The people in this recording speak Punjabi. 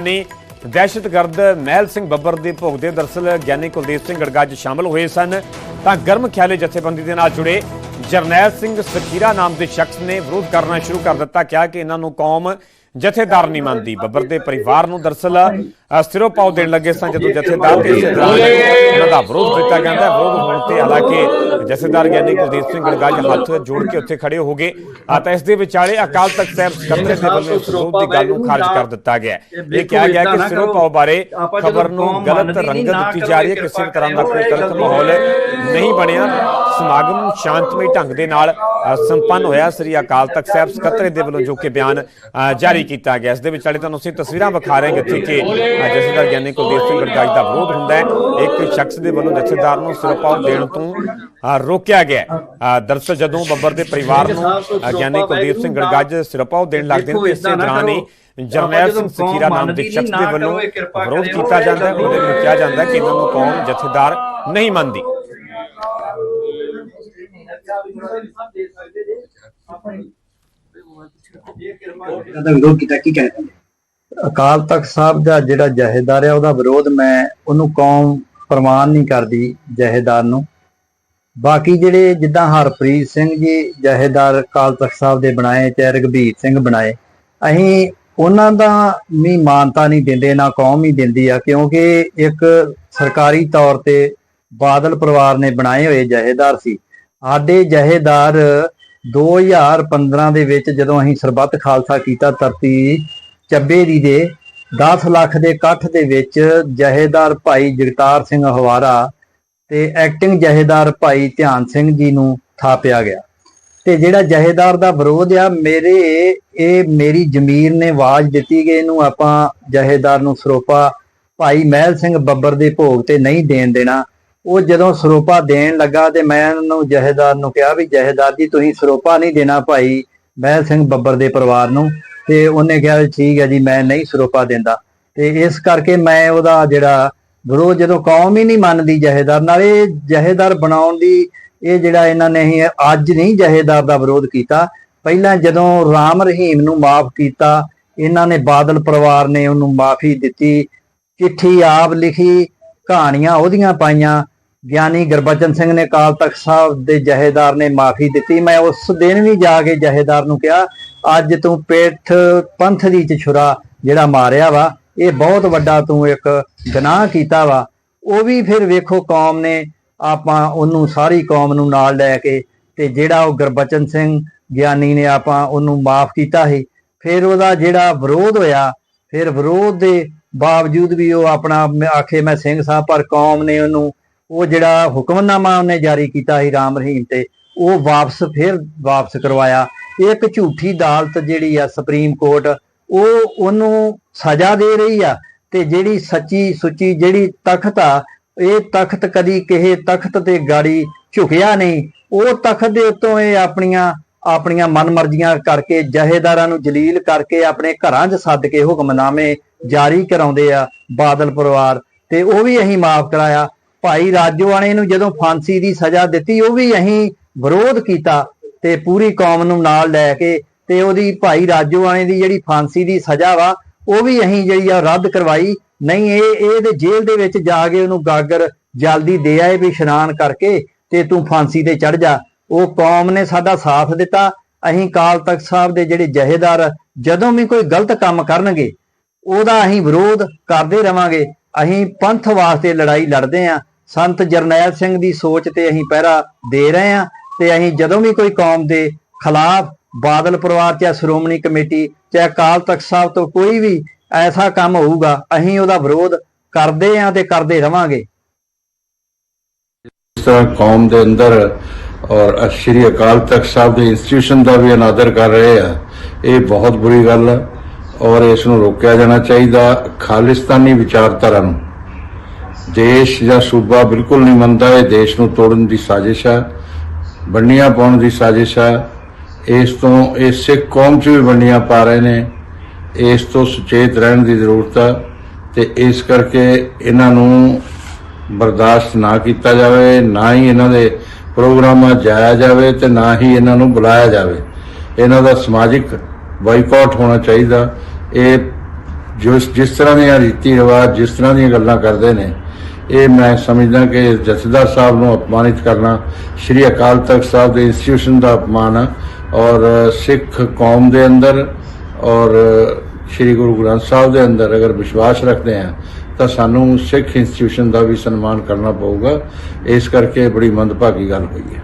ਨੇ ਦਹਿਸ਼ਤਗਰਦ ਮਹਿਲ ਸਿੰਘ ਬੱਬਰ ਦੇ ਭੋਗ ਦੇ ਦਰਸਲ ਗਿਆਨੀ ਕੁਲਦੀਪ ਸਿੰਘ ਗੜਗੱਜ ਸ਼ਾਮਲ ਹੋਏ ਸਨ। ਤਾਂ ਗਰਮ ਖਿਆਲੇ ਜਥੇਬੰਦੀ ਦੇ ਨਾਲ ਜੁੜੇ ਜਰਨੈਲ ਸਿੰਘ ਸਖੀਰਾ ਨਾਮ ਦੇ ਸ਼ਖਸ ਨੇ ਵਿਰੋਧ ਕਰਨਾ ਸ਼ੁਰੂ ਕਰ ਦਿੱਤਾ। ਕਿਹਾ ਕਿ ਇਹਨਾਂ ਨੂੰ ਕੌਮ ਜਥੇਦਾਰ ਨਹੀਂ ਮੰਨਦੀ। ਬੱਬਰ ਦੇ ਪਰਿਵਾਰ ਨੂੰ ਦਰਸਲ ਸਿਰੋਂ ਪਾਉ ਦੇਣ ਲੱਗੇ ਸਨ ਜਦੋਂ ਜਥੇਦਾਰ ਤੇ ਇਸੇ ਦੌਰਾਨ ਇਹਨਾਂ ਦਾ ਵਿਰੋਧ ਕੀਤਾ ਜਾਂਦਾ ਹੈ। ਵਿਰੋਧ ਹੋਣ ਤੇ ਹਾਲਾਂਕਿ ਜਥੇਦਾਰ ਗਿਆਨੀ ਕੁਲਦੀਪ ਸਿੰਘ ਗੜਗੱਜ ਹੱਥ ਜੋੜ ਕੇ ਉੱਥੇ ਖੜੇ ਹੋ ਗਏ। ਆ ਤਾਂ ਇਸ ਦੇ ਵਿਚਾਲੇ ਅਕਾਲ ਤਖਤ ਸਾਹਿਬ ਸਕੱਤਰ ਦੇ ਵੱਲੋਂ ਵਿਰੋਧ ਦੀ ਗੱਲ ਨੂੰ ਖਾਰਜ ਕਰ ਦਿੱਤਾ ਗਿਆ। ਇਹ ਕਿਹਾ ਗਿਆ ਕਿ ਸਿਰੋਂ ਪਾਉ ਬਾਰੇ ਖਬਰ ਨੂੰ ਗਲਤ ਰੰਗਤ ਦਿੱਤੀ ਜਾ ਰਹੀ ਹੈ। ਕਿਸੇ ਤਰ੍ਹਾਂ ਦਾ ਕੋਈ ਗਲਤ ਮਾਹੌਲ ਨਹੀਂ ਬਣਿਆ। ਸਮਾਗਮ ਸ਼ਾਂਤਮਈ ਢੰਗ ਦੇ ਨਾਲ ਸੰਪੰਨ ਹੋਇਆ ਸ੍ਰੀ ਅਕਾਲ ਤਖਤ ਸਾਹਿਬ ਸਕੱਤਰ ਦੇ ਵੱਲੋਂ ਜੋ ਕਿ ਬਿਆਨ ਜਾਰੀ ਕੀਤਾ ਗਿਆ। ਇਸ ਦੇ ਵਿਚਾਲੇ ਤੁਹਾਨੂੰ ਅਸੀਂ ਤਸਵੀਰਾਂ ਵਿਖਾ ਰਹੇ ਹਾਂ ਜਿੱਥੇ ਕਿ ਜਥੇਦਾਰ ਗਿਆਨੀ ਕੁਲਦੀਪ ਸਿੰਘ ਗੜਗਾਜ ਦਾ ਵਿਰੋਧ ਹੁੰਦਾ ਹੈ। ਇੱਕ ਸ਼ਖਸ ਦੇ ਵੱਲੋਂ ਜਥੇਦਾਰ ਨੂੰ ਸਿਰਪਾਉ ਦੇਣ ਤੋਂ ਰੋਕਿਆ ਗਿਆ ਦਰਅਸਲ ਜਦੋਂ ਬੱਬਰ ਦੇ ਪਰਿਵਾਰ ਨੂੰ ਗਿਆਨੀ ਕੁਲਦੀਪ ਸਿੰਘ ਗੜਗਾਜ ਸਿਰਪਾਉ ਦੇਣ ਲੱਗਦੇ ਨੇ ਇਸੇ ਦੌਰਾਨ ਹੀ ਜਰਨੈਲ ਸਿੰਘ ਸਖੀਰਾ ਨਾਮ ਦੇ ਸ਼ਖਸ ਦੇ ਵੱਲੋਂ ਵਿਰੋਧ ਕੀਤਾ ਜਾਂਦਾ ਹੈ ਉਹਦੇ ਨੂੰ ਕਿਹਾ ਜਾਂਦਾ ਹੈ ਕਿ ਇਹਨਾਂ ਨੂੰ ਕੌਮ ਜਥੇਦਾਰ ਨਹੀਂ ਮੰਨਦੀ। ਦਾ ਵਿਰੋਧ ਕੀਤਾ, ਕੀ ਕਹਿਣਾ ਚਾਹੁੰਦੇ ਅਕਾਲ ਤਖਤ ਸਾਹਿਬ ਦਾ ਜਿਹੜਾ ਜਹੇਦਾਰ ਹੈ, ਉਹਦਾ ਵਿਰੋਧ ਮੈਂ ਉਹਨੂੰ ਕੌਮ ਪ੍ਰਮਾਨ ਨਹੀਂ ਕਰਦੀ ਜਹੇਦਾਰ ਨੂੰ। ਬਾਕੀ ਜਿਹੜੇ ਜਿੱਦਾਂ ਹਰਪ੍ਰੀਤ ਸਿੰਘ ਜੀ ਜਹੇਦਾਰ ਅਕਾਲ ਤਖਤ ਸਾਹਿਬ ਦੇ ਬਣਾਏ ਤੇ ਰਗਵੀਰ ਸਿੰਘ ਬਣਾਏ, ਅਸੀਂ ਉਹਨਾਂ ਦਾ ਵੀ ਮਾਨਤਾ ਨਹੀਂ ਦਿੰਦੇ, ਨਾ ਕੌਮ ਹੀ ਦਿੰਦੀ ਆ, ਕਿਉਂਕਿ ਇੱਕ ਸਰਕਾਰੀ ਤੌਰ ਤੇ ਬਾਦਲ ਪਰਿਵਾਰ ਨੇ ਬਣਾਏ ਹੋਏ ਜਹੇਦਾਰ ਸੀ। ਸਾਡੇ ਜਹੇਦਾਰ 2015 ਦੇ ਵਿੱਚ ਜਦੋਂ ਅਸੀਂ ਸਰਬੱਤ ਖਾਲਸਾ ਕੀਤਾ ਧਰਤੀ ਚੱਬੇ ਦੀ ਦੇ 10 ਲੱਖ ਦੇ ਇਕੱਠ ਦੇ ਵਿੱਚ ਜਹੇਦਾਰ ਭਾਈ ਜਗਤਾਰ ਸਿੰਘ ਹਵਾਰਾ ਤੇ ਐਕਟਿੰਗ ਜਹੇਦਾਰ ਭਾਈ ਧਿਆਨ ਸਿੰਘ ਜੀ ਨੂੰ ਥਾਪਿਆ ਗਿਆ। ਤੇ ਜਿਹੜਾ ਜਹੇਦਾਰ ਦਾ ਵਿਰੋਧ ਆ, ਮੇਰੇ, ਇਹ ਮੇਰੀ ਜ਼ਮੀਰ ਨੇ ਆਵਾਜ਼ ਦਿੱਤੀ ਕਿ ਇਹਨੂੰ ਆਪਾਂ ਜਹੇਦਾਰ ਨੂੰ ਸਰੋਪਾ ਭਾਈ ਮਹਿਲ ਸਿੰਘ ਬੱਬਰ ਦੇ ਭੋਗ ਤੇ ਨਹੀਂ ਦੇਣ ਦੇਣਾ। ਉਹ ਜਦੋਂ ਸਰੋਪਾ ਦੇਣ ਲੱਗਾ ਤੇ ਮੈਂ ਉਹਨੂੰ ਜਹੇਦਾਰ ਨੂੰ ਕਿਹਾ ਵੀ ਜਹੇਦਾਰ ਜੀ, ਤੁਸੀਂ ਸਰੋਪਾ ਨਹੀਂ ਦੇਣਾ ਭਾਈ ਮਹਿਲ ਸਿੰਘ ਬੱਬਰ ਦੇ ਪਰਿਵਾਰ ਨੂੰ। ਤੇ ਉਹਨੇ ਕਿਹਾ ਠੀਕ ਹੈ ਜੀ, ਮੈਂ ਨਹੀਂ ਸਰੋਪਾ ਦਿੰਦਾ। ਤੇ ਇਸ ਕਰਕੇ ਮੈਂ ਉਹਦਾ ਜਿਹੜਾ ਵਿਰੋਧ ਜਦੋਂ ਕੌਮ ਹੀ ਨਹੀਂ ਮੰਨਦੀ ਜਹੇਦਾਰ ਨਾਲ, ਇਹ ਜਹੇਦਾਰ ਬਣਾਉਣ ਦੀ ਇਹ ਜਿਹੜਾ ਇਹਨਾਂ ਨੇ ਹੀ ਅੱਜ ਨਹੀਂ ਜਹੇਦਾਰ ਦਾ ਵਿਰੋਧ ਕੀਤਾ। ਪਹਿਲਾਂ ਜਦੋਂ ਰਾਮ ਰਹੀਮ ਨੂੰ ਮਾਫ ਕੀਤਾ, ਇਹਨਾਂ ਨੇ ਬਾਦਲ ਪਰਿਵਾਰ ਨੇ ਉਹਨੂੰ ਮਾਫੀ ਦਿੱਤੀ, ਚਿੱਠੀ ਆਪ ਲਿਖੀ, ਕਹਾਣੀਆਂ ਉਹਦੀਆਂ ਪਾਈਆਂ। ਗਿਆਨੀ ਗੁਰਬਚਨ ਸਿੰਘ ਨੇ ਕਾਲ ਤਖਤ ਸਾਹਿਬ ਦੇ ਜਹੇਦਾਰ ਨੇ ਮਾਫੀ ਦਿੱਤੀ। ਮੈਂ ਉਸ ਦਿਨ ਵੀ ਜਾ ਕੇ ਜਹੇਦਾਰ ਨੂੰ ਕਿਹਾ, ਅੱਜ ਤੂੰ ਪੇਠ ਪੰਥ ਦੀ ਚਛੁਰਾ ਜਿਹੜਾ ਮਾਰਿਆ ਵਾ, ਇਹ ਬਹੁਤ ਵੱਡਾ ਤੂੰ ਇੱਕ ਗੁਨਾਹ ਕੀਤਾ ਵਾ। ਉਹ ਵੀ ਫਿਰ ਵੇਖੋ ਕੌਮ ਨੇ, ਆਪਾਂ ਉਹਨੂੰ ਸਾਰੀ ਕੌਮ ਨੂੰ ਨਾਲ ਲੈ ਕੇ ਤੇ ਜਿਹੜਾ ਉਹ ਗੁਰਬਚਨ ਸਿੰਘ ਗਿਆਨੀ ਨੇ ਆਪਾਂ ਉਹਨੂੰ ਮਾਫ ਕੀਤਾ ਸੀ, ਫਿਰ ਉਹਦਾ ਜਿਹੜਾ ਵਿਰੋਧ ਹੋਇਆ, ਫਿਰ ਵਿਰੋਧ ਦੇ ਬਾਵਜੂਦ ਵੀ ਉਹ ਆਪਣਾ ਆਖੇ ਮੈਂ ਸਿੰਘ ਸਾਹਿਬ, ਪਰ ਕੌਮ ਨੇ ਉਹਨੂੰ ਉਹ ਜਿਹੜਾ ਹੁਕਮਨਾਮਾ ਉਹਨੇ ਜਾਰੀ ਕੀਤਾ ਸੀ ਰਾਮ ਰਹੀਮ ਤੇ, ਉਹ ਵਾਪਸ ਫਿਰ ਵਾਪਸ ਕਰਵਾਇਆ। ਇੱਕ ਝੂਠੀ ਅਦਾਲਤ ਜਿਹੜੀ ਆ ਸੁਪਰੀਮ ਕੋਰਟ, ਉਹ ਉਹਨੂੰ ਸਜ਼ਾ ਦੇ ਰਹੀ ਆ ਤੇ ਜਿਹੜੀ ਸੱਚੀ ਸੁੱਚੀ ਜਿਹੜੀ ਤਖਤ ਆ, ਇਹ ਤਖਤ ਕਦੀ ਕਿਸੇ ਤਖਤ ਤੇ ਗਾੜੀ ਝੁਕਿਆ ਨਹੀਂ। ਉਹ ਤਖਤ ਦੇ ਉੱਤੋਂ ਇਹ ਆਪਣੀਆਂ ਆਪਣੀਆਂ ਮਨਮਰਜ਼ੀਆਂ ਕਰਕੇ, ਜਹੇਦਾਰਾਂ ਨੂੰ ਜਲੀਲ ਕਰਕੇ ਆਪਣੇ ਘਰਾਂ 'ਚ ਸੱਦ ਕੇ ਹੁਕਮਨਾਮੇ ਜਾਰੀ ਕਰਾਉਂਦੇ ਆ ਬਾਦਲ ਪਰਿਵਾਰ। ਤੇ ਉਹ ਵੀ ਅਸੀਂ ਮਾਫ ਕਰਾਇਆ। ਭਾਈ ਰਾਜੋਆਣੇ ਨੂੰ ਜਦੋਂ ਫਾਂਸੀ ਦੀ ਸਜ਼ਾ ਦਿੱਤੀ, ਉਹ ਵੀ ਅਸੀਂ ਵਿਰੋਧ ਕੀਤਾ ਤੇ ਪੂਰੀ ਕੌਮ ਨੂੰ ਨਾਲ ਲੈ ਕੇ ਤੇ ਉਹਦੀ ਭਾਈ ਰਾਜੋਆਣੇ ਦੀ ਜਿਹੜੀ ਫਾਂਸੀ ਦੀ ਸਜ਼ਾ ਵਾ, ਉਹ ਵੀ ਅਸੀਂ ਜਿਹੜੀ ਆ ਰੱਦ ਕਰਵਾਈ। ਨਹੀਂ, ਇਹ ਇਹਦੇ ਜੇਲ੍ਹ ਦੇ ਵਿੱਚ ਜਾ ਕੇ ਉਹਨੂੰ ਗਾਗਰ ਜਲਦੀ ਦੇ ਆਏ ਵੀ ਇਸ਼ਨਾਨ ਕਰਕੇ ਤੇ ਤੂੰ ਫਾਂਸੀ ਤੇ ਚੜ ਜਾ। ਉਹ ਕੌਮ ਨੇ ਸਾਡਾ ਸਾਥ ਦਿੱਤਾ। ਅਸੀਂ ਕਾਲ ਤਖਤ ਸਾਹਿਬ ਦੇ ਜਿਹੜੇ ਜਹੇਦਾਰ, ਜਦੋਂ ਵੀ ਕੋਈ ਗਲਤ ਕੰਮ ਕਰਨਗੇ, ਉਹਦਾ ਅਸੀਂ ਵਿਰੋਧ ਕਰਦੇ ਰਵਾਂਗੇ। ਅਸੀਂ ਪੰਥ ਵਾਸਤੇ ਲੜਾਈ ਲੜਦੇ ਆਂ। ਸੰਤ ਜਰਨੈਲ ਸਿੰਘ ਦੀ ਸੋਚ ਤੇ ਅਸੀਂ ਪਹਿਰਾ ਦੇ ਰਹੇ ਆਂ ਤੇ ਅਸੀਂ ਜਦੋਂ ਵੀ ਕੋਈ ਕੌਮ ਦੇ ਖਿਲਾਫ ਬਾਦਲ ਪਰਿਵਾਰ ਜਾਂ ਸ਼੍ਰੋਮਣੀ ਕਮੇਟੀ ਚਾਹੇ ਅਕਾਲ ਤਖਤ ਸਾਹਿਬ ਤੋਂ ਕੋਈ ਵੀ ਐਸਾ ਕੰਮ ਹੋਊਗਾ, ਅਸੀਂ ਉਹਦਾ ਵਿਰੋਧ ਕਰਦੇ ਆਂ ਤੇ ਕਰਦੇ ਰਵਾਂਗੇ। ਇਸ ਤਰ੍ਹਾਂ ਕੌਮ ਦੇ ਅੰਦਰ ਔਰ ਸ਼੍ਰੀ ਅਕਾਲ ਤਖਤ ਸਾਹਿਬ ਦੇ ਇੰਸਟੀਟਿਊਸ਼ਨ ਦਾ ਵੀ ਅਨਾਦਰ ਕਰ ਰਹੇ ਆ, ਇਹ ਬਹੁਤ ਬੁਰੀ ਗੱਲ ਹੈ ਔਰ ਇਸ ਨੂੰ ਰੋਕਿਆ ਜਾਣਾ ਚਾਹੀਦਾ ਖਾਲਿਸਤਾਨੀ ਵਿਚਾਰਧਾਰਾ ਨੂੰ। ਦੇਸ਼ ਜਾਂ ਸੂਬਾ ਬਿਲਕੁਲ ਨਹੀਂ ਮੰਨਦਾ, ਇਹ ਦੇਸ਼ ਨੂੰ ਤੋੜਨ ਦੀ ਸਾਜ਼ਿਸ਼ ਹੈ ਬੰਨੀਆਂ ਪਾਉਣ ਦੀ ਸਾਜ਼ਿਸ਼ ਹੈ ਇਸ ਤੋਂ, ਇਹ ਸਿੱਖ ਕੌਮ 'ਚ ਵੀ ਬੰਨੀਆਂ ਪਾ ਰਹੇ ਨੇ। ਇਸ ਤੋਂ ਸੁਚੇਤ ਰਹਿਣ ਦੀ ਜ਼ਰੂਰਤ ਹੈ ਤੇ ਇਸ ਕਰਕੇ ਇਹਨਾਂ ਨੂੰ ਬਰਦਾਸ਼ਤ ਨਾ ਕੀਤਾ ਜਾਵੇ, ਨਾ ਹੀ ਇਹਨਾਂ ਦੇ ਪ੍ਰੋਗਰਾਮਾਂ ਜਾਇਆ ਜਾਵੇ ਤੇ ਨਾ ਹੀ ਇਹਨਾਂ ਨੂੰ ਬੁਲਾਇਆ ਜਾਵੇ। ਇਹਨਾਂ ਦਾ ਸਮਾਜਿਕ ਬਾਈਕਾਟ ਹੋਣਾ ਚਾਹੀਦਾ। ਇਹ ਜੋ ਜਿਸ ਤਰ੍ਹਾਂ ਦੀਆਂ ਰੀਤੀ ਰਿਵਾਜ, ਜਿਸ ਤਰ੍ਹਾਂ ਦੀਆਂ ਗੱਲਾਂ ਕਰਦੇ ਨੇ, ਇਹ ਮੈਂ ਸਮਝਦਾ ਕਿ ਜਥੇਦਾਰ ਸਾਹਿਬ ਨੂੰ ਅਪਮਾਨਿਤ ਕਰਨਾ, ਸ੍ਰੀ ਅਕਾਲ ਤਖਤ ਸਾਹਿਬ ਦੇ ਇੰਸਟੀਟਿਊਸ਼ਨ ਦਾ ਅਪਮਾਨ ਹੈ ਔਰ ਸਿੱਖ ਕੌਮ ਦੇ ਅੰਦਰ ਔਰ ਸ੍ਰੀ ਗੁਰੂ ਗ੍ਰੰਥ ਸਾਹਿਬ ਦੇ ਅੰਦਰ ਅਗਰ ਵਿਸ਼ਵਾਸ ਰੱਖਦੇ ਹਾਂ ਤਾਂ ਸਾਨੂੰ ਸਿੱਖ ਇੰਸਟੀਟਿਊਸ਼ਨ ਦਾ ਵੀ ਸਨਮਾਨ ਕਰਨਾ ਪਊਗਾ। ਇਸ ਕਰਕੇ ਬੜੀ ਮੰਦਭਾਗੀ ਗੱਲ ਹੋਈ ਹੈ।